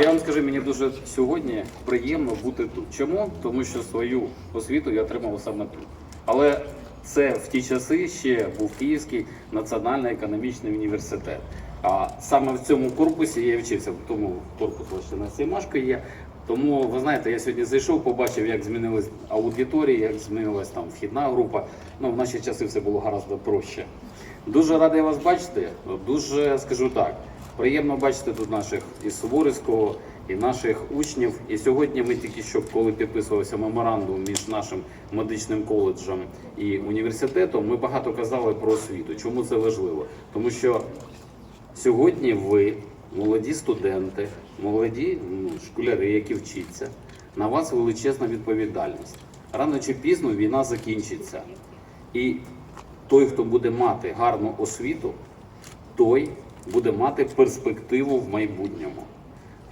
Я вам скажу, мені дуже сьогодні приємно бути тут. Чому? Тому що свою освіту я отримав саме тут. Але це в ті часи ще був Київський національний економічний університет. А саме в цьому корпусі я вчився, тому корпус ще на цій машки є. Тому ви знаєте, я сьогодні зайшов, побачив, як змінилась аудиторія, як змінилась там вхідна група. Ну, в наші часи все було гораздо проще. Дуже радий вас бачити. Дуже скажу так. Приємно бачити тут наших із Суворівського, і наших учнів. І сьогодні ми тільки що, коли підписувався меморандум між нашим медичним коледжем і університетом, ми багато казали про освіту. Чому це важливо? Тому що сьогодні ви, молоді студенти, молоді ну, школяри, які вчаться, на вас величезна відповідальність. Рано чи пізно війна закінчиться. І той, хто буде мати гарну освіту, той буде мати перспективу в майбутньому.